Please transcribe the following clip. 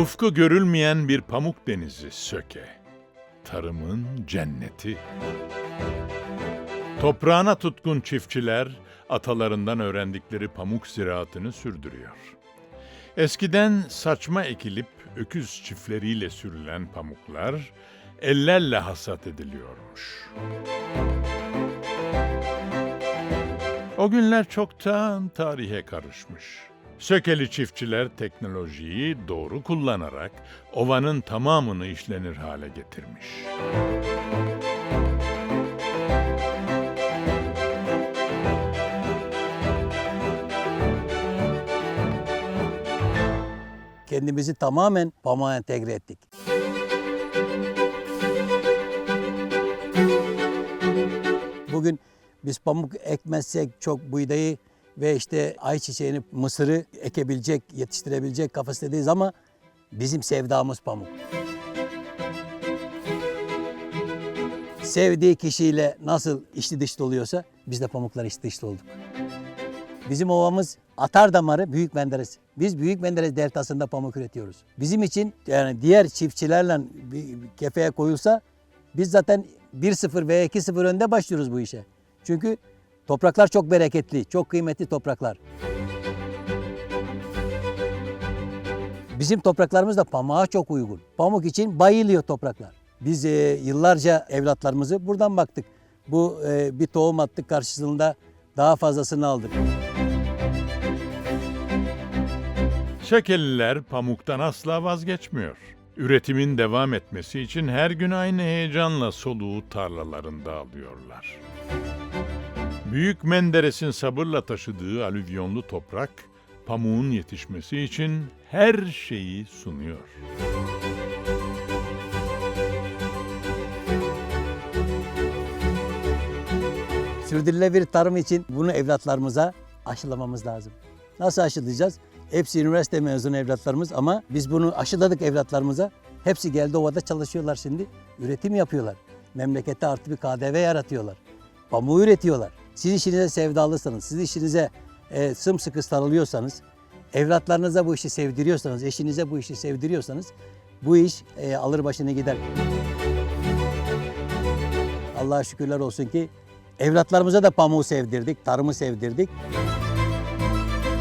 Ufku görülmeyen bir pamuk denizi Söke. Tarımın cenneti. Toprağına tutkun çiftçiler atalarından öğrendikleri pamuk ziraatını sürdürüyor. Eskiden saçma ekilip öküz çiftleriyle sürülen pamuklar ellerle hasat ediliyormuş. O günler çoktan tarihe karışmış. Sökeli çiftçiler teknolojiyi doğru kullanarak ovanın tamamını işlenir hale getirmiş. Kendimizi tamamen pamuğa entegre ettik. Bugün biz pamuk ekmezsek çok buğdayı ve işte ayçiçeğini, mısırı ekebilecek, yetiştirebilecek kapasitedeyiz ama bizim sevdamız pamuk. Sevdiği kişiyle nasıl içli dışlı oluyorsa biz de pamuklar içli dışlı olduk. Bizim ovamız atar damarı Büyük Menderes. Biz Büyük Menderes deltasında pamuk üretiyoruz. Bizim için yani diğer çiftçilerle bir kefeye koyulsa biz zaten 1-0 veya 2-0 önde başlıyoruz bu işe. Çünkü topraklar çok bereketli, çok kıymetli topraklar. Bizim topraklarımız da pamuğa çok uygun. Pamuk için bayılıyor topraklar. Biz e, yıllarca evlatlarımızı buradan baktık. Bu e, bir tohum attık karşısında daha fazlasını aldık. Sökeliler pamuktan asla vazgeçmiyor. Üretimin devam etmesi için her gün aynı heyecanla soluğu tarlalarında alıyorlar. Büyük Menderes'in sabırla taşıdığı alüvyonlu toprak, pamuğun yetişmesi için her şeyi sunuyor. Sürdürülebilir tarım için bunu evlatlarımıza aşılamamız lazım. Nasıl aşılayacağız? Hepsi üniversite mezunu evlatlarımız ama biz bunu aşıladık evlatlarımıza. Hepsi geldi ovada çalışıyorlar şimdi. Üretim yapıyorlar. Memlekette artı bir KDV yaratıyorlar. Pamuğu üretiyorlar. Siz işinize sevdalıysanız, siz işinize e, sımsıkı sarılıyorsanız, evlatlarınıza bu işi sevdiriyorsanız, eşinize bu işi sevdiriyorsanız bu iş e, alır başını gider. Allah'a şükürler olsun ki evlatlarımıza da pamuğu sevdirdik, tarımı sevdirdik.